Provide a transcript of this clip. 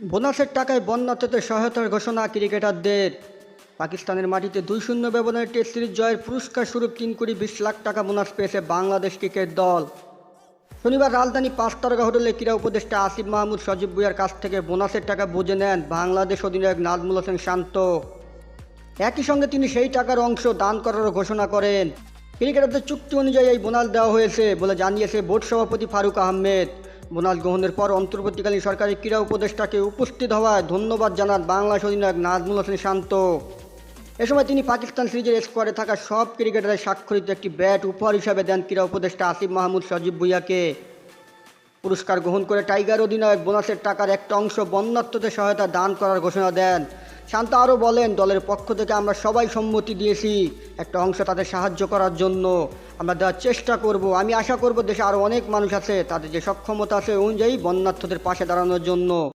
বোনাসের টাকায় বন্যার্থদের সহায়তার ঘোষণা ক্রিকেটারদের। পাকিস্তানের মাটিতে দুই শূন্য ব্যবধানে টেস্ট সিরিজ জয়ের পুরস্কার স্বরূপ তিন কোটি বিশ লাখ টাকা বোনাস পেয়েছে বাংলাদেশ ক্রিকেট দল। শনিবার রাজধানী পাঁচ তারকা হোটেলে ক্রীড়া উপদেষ্টা আসিফ মাহমুদ, সজীব ভুইয়ার কাছ থেকে বোনাসের টাকা বুঝে নেন বাংলাদেশ অধিনায়ক নাজমুল হোসেন শান্ত। একই সঙ্গে তিনি সেই টাকার অংশ দান করারও ঘোষণা করেন। ক্রিকেটারদের চুক্তি অনুযায়ী এই বোনাস দেওয়া হয়েছে বলে জানিয়েছে বোর্ড সভাপতি ফারুক আহমেদ। বোনাস গ্রহণের পর অন্তর্বর্তীকালীন সরকারি ক্রীড়া উপদেষ্টাকে উপস্থিত হওয়ায় ধন্যবাদ জানান বাংলাদেশ অধিনায়ক নাজমুল হোসেন শান্ত। এ সময় তিনি পাকিস্তান সিরিজের স্কোয়াডে থাকা সব ক্রিকেটারের স্বাক্ষরিত একটি ব্যাট উপহার হিসাবে দেন ক্রীড়া উপদেষ্টা আসিফ মাহমুদ সজীব ভুইয়াকে। পুরস্কার গ্রহণ করে টাইগার অধিনায়ক বোনাসের টাকার একটা অংশ বন্যার্থদের সহায়তা দান করার ঘোষণা দেন। শান্ত আরও বলেন, দলের পক্ষ থেকে আমরা সবাই সম্মতি দিয়েছি একটা অংশ তাদের সাহায্য করার জন্য। আমরা দেওয়ার চেষ্টা করব, আমি আশা করব দেশে আরও অনেক মানুষ আছে, তাদের যে সক্ষমতা আছে অনুযায়ী বন্যার্থদের পাশে দাঁড়ানোর জন্য।